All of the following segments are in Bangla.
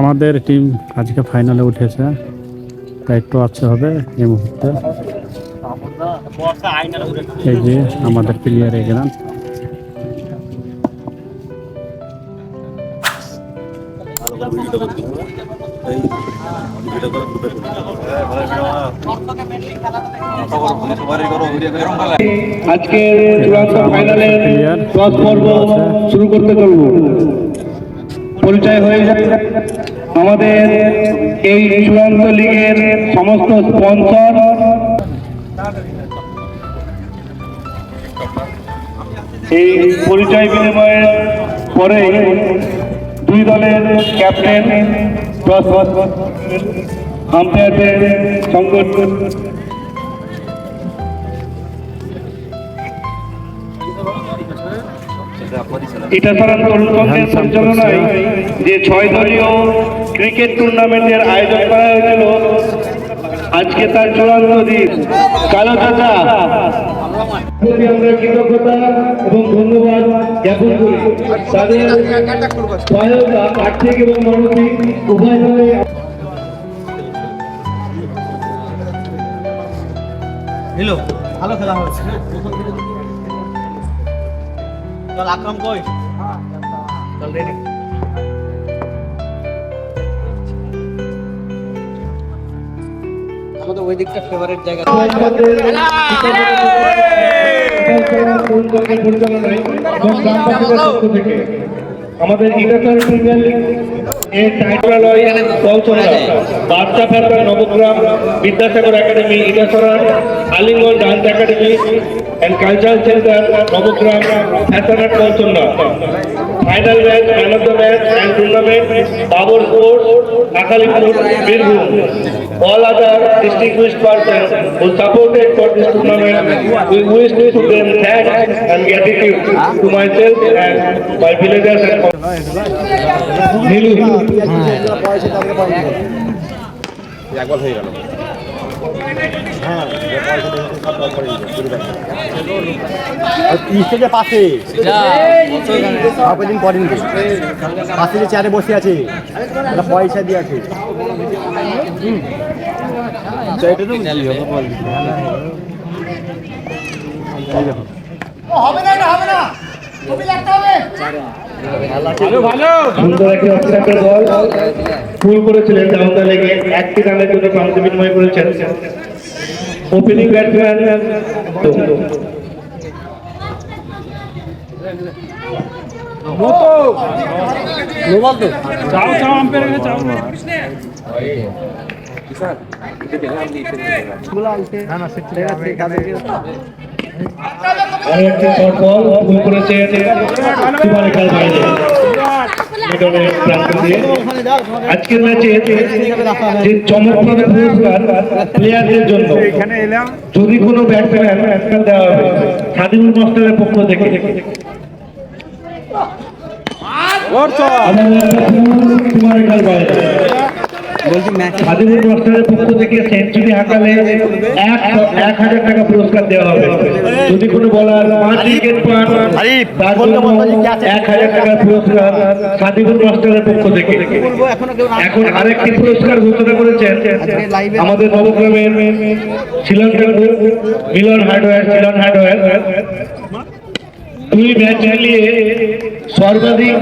আমাদের টিম আজকে ফাইনালে উঠেছে। তাই একটু আছে হবে এই মুহূর্তে। এই যে আমাদের প্লেয়ার এগেলাম আজকে চূড়ান্ত ফাইনালে পর্ব শুরু করতে চলব। পরিচয় হয়ে যায় আমাদের এই চূড়ান্ত লীগের সমস্ত স্পন্সর। এই পরিচয় বিনিময়ের পরে দুই দলের ক্যাপ্টেন আম্পায়ারদের সংগঠন এটা ছাড়া তরুণ সংঘের পরিচালনায় যে ছয় দলীয় ক্রিকেট টুর্নামেন্টের আয়োজন করা হয়েছিল আজকে তার চূড়ান্ত দিন। কালো চাচা। আমরা কৃতজ্ঞতা এবং ধন্যবাদ জ্ঞাপন করি। তাদের সহায়তা আর্থিক এবং উভয়ভাবে হ্যালো ভালো খেলা হচ্ছে চল আকরাম কই চল রেডি আমাদের ওই দিকটা ফেভারিট জায়গা আমাদের ইটাকার প্রিমিয়ার লিগ এর টাইটেলালয় পৌঁছনা বার্তা ফেরবার Nabagram Vidyasagar academy Itasra Alingan dance academy and cultural centre Nabagram ফ্যাশনাট পৌঁছনা final match man of the match and tournament Babar sports Akalipur Birbhum. All other distinguished persons who supported for this tournament, we wish to them thanks and gratitude to myself and my villagers and Nilu. স্টেজের পাশে। দিন। করেন পাশে যে চেয়ারে বসে আছে একটা পয়সা দিয়ে আছে। সুন্দর একটি বল ফুল করেছিলেন লেগে একটি রানের জন্য প্রান্তে বিনিময় করেছেন ওপেনিং ব্যাটসম্যান আর একটি শর্ট বল ফুল করেছে সুপারেখার বাইরে। মিডলের প্রান্ত দিয়ে। আজকের ম্যাচে যে চমকপ্রদ পুরস্কার প্লেয়ারদের জন্য যদি কোনো ব্যাটসম্যান ব্যাটসম্যান দেওয়া হবে সাদিমুল মাস্টারের পক্ষ থেকে। আমাদের একটা ফুল সুপারেখার বাইরে। মাস্টারের পক্ষ থেকে সেঞ্চুরি হাঁকালে এক এক হাজার টাকা পুরস্কার দেওয়া হবে। যদি কোনো বলার পাঁচ উইকেট পান তার এক হাজার টাকার পুরস্কার সাদিবুল মাস্টারের পক্ষ থেকে। এখন আরেকটি পুরস্কার ঘোষণা করেছেন। আমাদের নবগ্রামের শ্রীলঙ্কার মিলন হার্ডওয়্যার শ্রীলন হার্ডওয়্যার। দুই ম্যাচ মিলিয়ে সর্বাধিক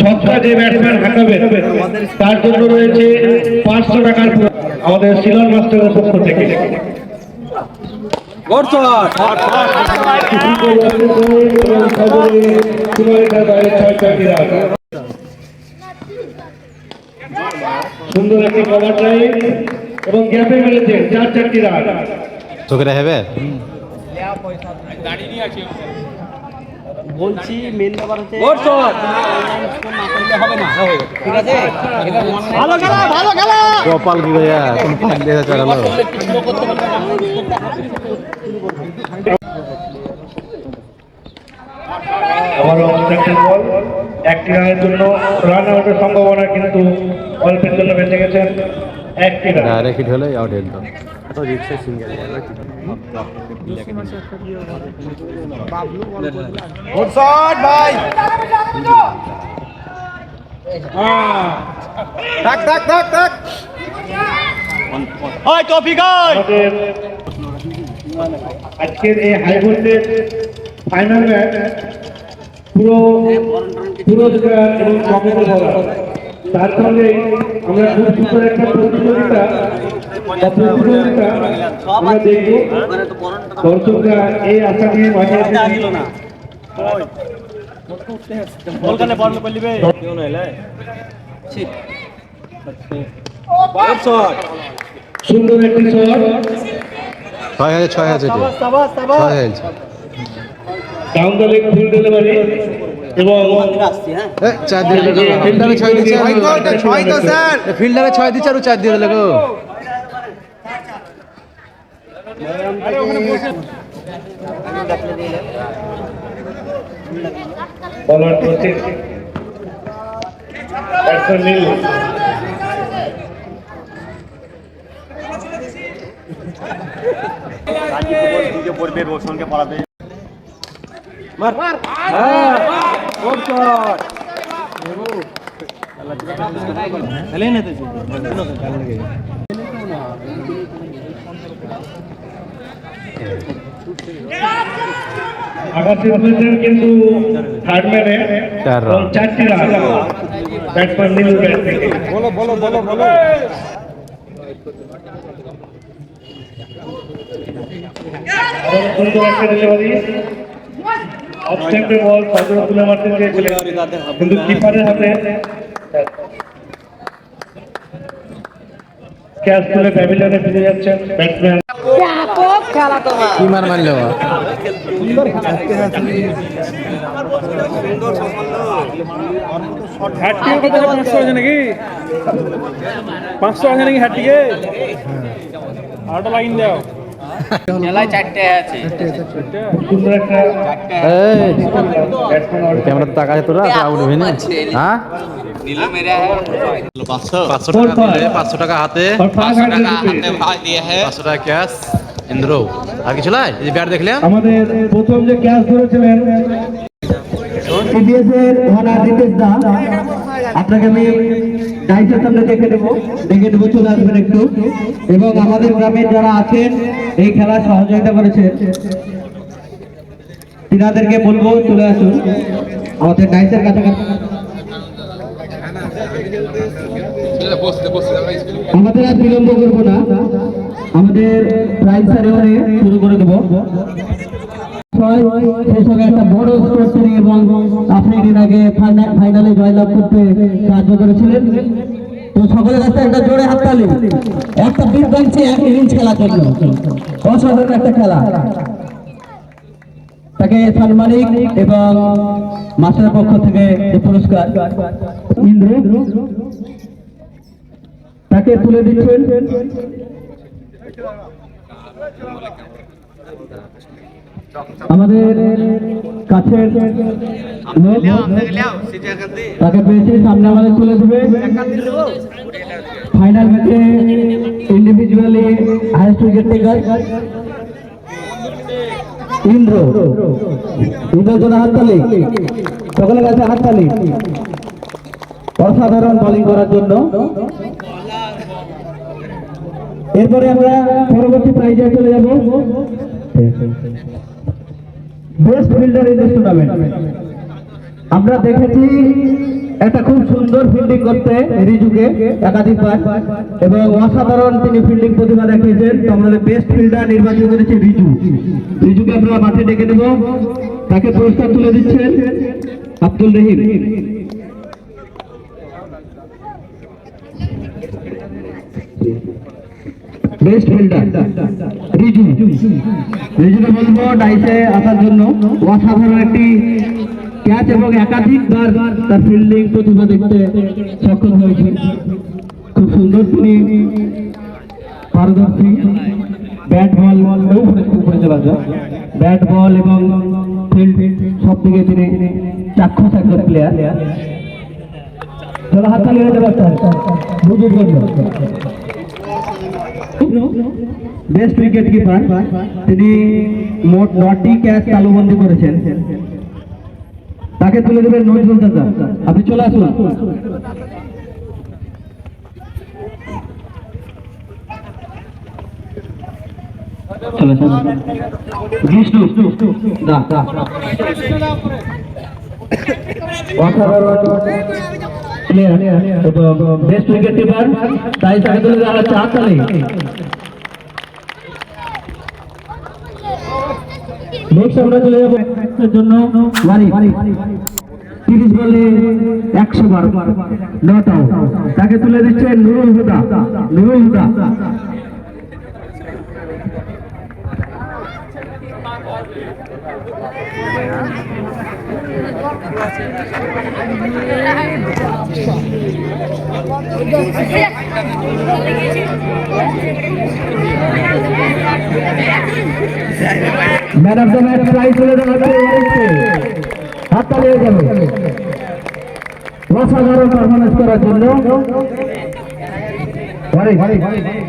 ছক্কা যে ব্যাটসম্যান হাঁকাবেন তার জন্য রয়েছে পাঁচশো টাকার আমাদের শিলন মাস্টারের পক্ষ থেকে। সুন্দর একটি কভার ড্রাইভ এবং গ্যাপে মেরেছে চার চারটি রান চোখে হবে বলছি মেন ব্যাপার হচ্ছে হবে না ঠিক আছে ভালো খেলা ভালো খেলা! কপাল কি ভাইয়া? কোন ফাঁক দিয়ে চড়ালো বল। একটি রানের জন্য রান আউটের সম্ভাবনা কিন্তু অল্পের জন্য বেঁচে গেছেন। একটি রান হিট হলে আউট একদম এত রিক্সে সিঙ্গেল ভাই। ডাক ডাক ডাক ডাক ওই টপিক আমাদের আজকের এই হাই ভোল্টেজ ফাইনাল ম্যাচ পুরো পুরস্কার এবং ভরা তার সঙ্গে আমরা খুব সুন্দর একটা প্রতিযোগিতা প্রতিযোগিতা আমরা দেখব। দর্শকরা এই আশা নিয়ে মাঠে বে সুন্দর একটি শট। ছয় হাজার ছয় হাজার সাবাস সাবাস সাবাস। ছয় হাজার। ডাউন দ্য ফুল ডেলিভারি এবং চার দিয়ে দিলে। ফিল্ডারে ছয় দিচ্ছে ছয় তো ফিল্ডারে ছয় দিচ্ছে আর চার দিয়ে দিলে গো। বলার নীল পড়বে রোশনকে পড়াবে। আকাশে উঠেছেন কিন্তু থার্ড ম্যানে। চারটি রান। ব্যাটসম্যান নীল ব্যাট থেকে। বলো বলো বলো বলো। সুন্দর একটা ডেলিভারি অফ স্ট্যাম্পে বল সাজুরা তুলে মারতে চেয়েছিলেন কিন্তু কিপারের হাতে ক্যাচ তুলে প্যাভিলিয়নে ফিরে যাচ্ছেন ব্যাটসম্যান কি মার মারলো হ্যাটটিকে কত পাঁচশো আছে নাকি? পাঁচশো আছে নাকি হ্যাটটিকে আরটা লাইন দাও। মেলায় চারটে আছে। সুন্দর একটা হ্যাঁ? পাঁচশো। টাকা পাঁচশো টাকা। ক্যাশ ইন্দ্র। আর কিছু নাই? ব্যাট দেখলে? আমাদের প্রথম যে ক্যাচ ধরেছিলেন আপনাকে আমি ডাইসের সামনে দেখে দেবো দেখে দেবো চলে আসবেন একটু। এবং আমাদের গ্রামের যারা আছেন, এই খেলা সহযোগিতা করেছেন তিনাদেরকে বলব, চলে আসুন। আমাদের ডাইসের কাছাকাছি। আমাদের আর বিলম্ব করব না। আমাদের প্রাইজ সারেওয়ারে শুরু করে দেবো। ছয়। একটা বড় স্কোর তৈরি এবং ফাইনালে জয়লাভ করতে সাহায্য করেছিলেন। তো সকলের কাছে একটা জোরে হাততালি। একটা বিগ বাংছে এক ইনিংস খেলার জন্য অসাধারণ একটা খেলা। তাকে সালমানিক এবং মাস্টার পক্ষ থেকে পুরস্কার। তাকে তুলে দিচ্ছেন। আমাদের লোক তাকে পেয়েছে, সামনে আমাদের চলে দেবে ফাইনাল ম্যাচে individually highest wicket taker Indra Indra. জন্য হাততালি। সকলের কাছে হাততালি। অসাধারণ বোলিং করার জন্য। এরপরে আমরা পরবর্তী প্রাইজে চলে যাব। বেস্ট ফিল্ডার টুর্নামেন্ট আমরা দেখেছি একটা খুব সুন্দর ফিল্ডিং করতে রিজুকে একাধিকবার এবং অসাধারণ তিনি ফিল্ডিং প্রতিভা দেখিয়েছেন। তো আমাদের বেস্ট ফিল্ডার নির্বাচিত করেছে রিজু। রিজুকে আমরা মাঠে ডেকে দেব তাকে পুরস্কার তুলে দিচ্ছেন আব্দুল রহিম। বেস্ট ফিল্ডার রিজু রিজুকে বলব ডাইসে আসার জন্য অসাধারণ একটি ক্যাচ এবং একাধিকবার তার ফিল্ডিং প্রতিভা দেখতে সক্ষম হয়েছে। খুব সুন্দর তিনি পারদর্শী। ব্যাট বল ব্যাট বল এবং ফিল্ড সব দিকে তিনি চাক্ষুষ একজন প্লেয়ার চলো হাততালি হয়ে যাবে জন্য বেস্ট উইকেট কিপার তিনি মোট নটি ক্যাচ তালুবন্দি করেছেন। তাকে তুলে দেবেন নজরুল দাদা আপনি চলে আসুন। অসাধারণ। প্লেয়ার বেস্ট উইকেট কিপার তাই তাকে তুলে দেওয়া হচ্ছে বলে একশো বার। নট আউট তাকে তুলে দিচ্ছে Nurul Huda. Nurul Huda. Man of the match prize তুলে দেওয়া হচ্ছে হাততালি হয়ে যাবে অসাধারণ পারফরমেন্স করার জন্য।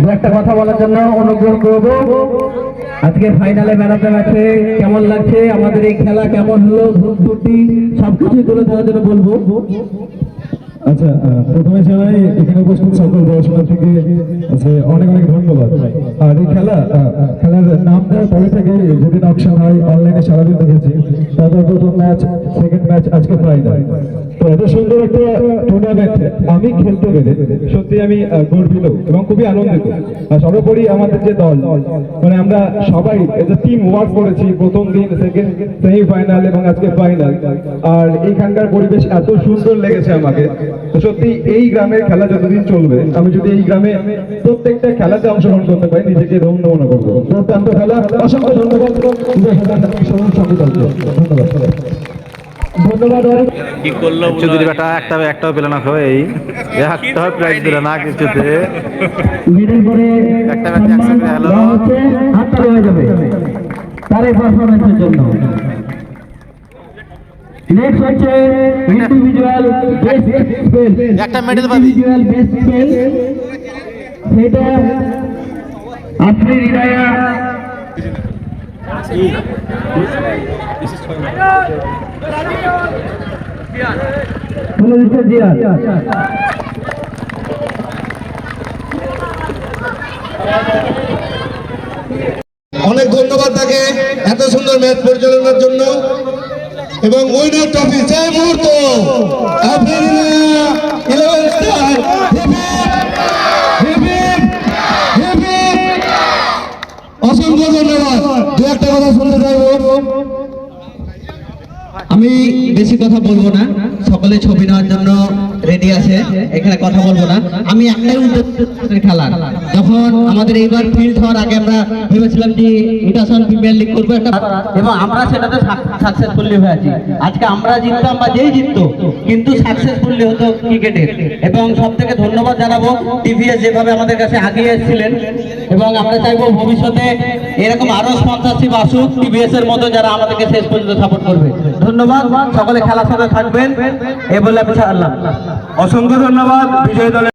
দু একটা কথা বলার জন্য অনুগ্রহ করব। আজকে ফাইনালে ম্যান ম্যাচে কেমন লাগছে? আমাদের এই খেলা কেমন হলো? ধূপ দুটি সবকিছু তুলে ধরার জন্য বলব। আচ্ছা প্রথমে জানাই এখানে উপস্থিত সকল দর্শনার্থীকে আছে অনেক অনেক ধন্যবাদ। আর এই খেলা খেলার নাম দেওয়ার পরে থেকে যেদিন অপশন হয় অনলাইনে সারাদিন দেখেছি, তারপর প্রথম ম্যাচ সেকেন্ড ম্যাচ আজকে ফাইনাল তো এত সুন্দর একটা টুর্নামেন্ট আমি খেলতে পেরে সত্যি আমি গর্বিত এবং খুবই আনন্দিত। আর সর্বোপরি আমাদের যে দল মানে আমরা সবাই এজ টিম ওয়ার্ক করেছি প্রথম দিন সেকেন্ড সেমিফাইনাল এবং আজকে ফাইনাল আর এইখানকার পরিবেশ এত সুন্দর লেগেছে আমাকে। তো সত্যি এই গ্রামের খেলা যতদিন চলবে আমি যদি এই গ্রামে প্রত্যেকটা খেলাতে অংশগ্রহণ করতে পারি নিজেকে ধন্য মনে করব। প্রত্যন্ত খেলা অসংখ্য ধন্যবাদ। ধন্যবাদ ধন্যবাদ ওয়ারিস। বেটা একটা একটাও পেলে না খোয় এই একটাও প্রাইজ দিল না কিছুতে। একটা ম্যাচ একসাথে হলো। দেওয়া হয়ে যাবে। তার এই পারফরমেন্সের জন্য। নেক্সট হচ্ছে ইন্ডিভিজুয়াল বেস্ট স্পেল একটা পাবি। ইন্ডিভিজুয়াল বেস্ট স্পেল সেটা আপনি দিচ্ছে জিয়া অনেক ধন্যবাদ তাকে এত সুন্দর ম্যাচ পরিচালনার জন্য। এবং উইনার ট্রফি যে মুহূর্ত অসংখ্য ধন্যবাদ। দু একটা কথা শুনতে চাইব। আমি বেশি কথা বলব না। সকলে ছবি নেওয়ার জন্য রেডি আছে, এখানে কথা বলব না। আমি একটাই উদ্দেশ্য খেলার। যখন আমাদের এইবার ফিল্ড হওয়ার আগে আমরা ভেবেছিলাম যে ইন্টারন্যাশনাল প্রিমিয়ার লিগ করব একটা এবং আমরা সেটাতে সাকসেসফুলি হয়েছি আজকে আমরা জিততাম বা যেই জিততো, কিন্তু সাকসেসফুলি হতো ক্রিকেটের এবং সব থেকে ধন্যবাদ জানাব টিভিএস যেভাবে আমাদের কাছে আগিয়ে এসেছিলেন। এবং আমরা চাইব ভবিষ্যতে এরকম আরও স্পন্সরশিপ আসুক টিভিএস এর মতো যারা আমাদেরকে শেষ পর্যন্ত সাপোর্ট করবে। ধন্যবাদ। সকলে সাথে থাকবেন। এ বলে আমি অসংখ্য ধন্যবাদ। বিজয় দলের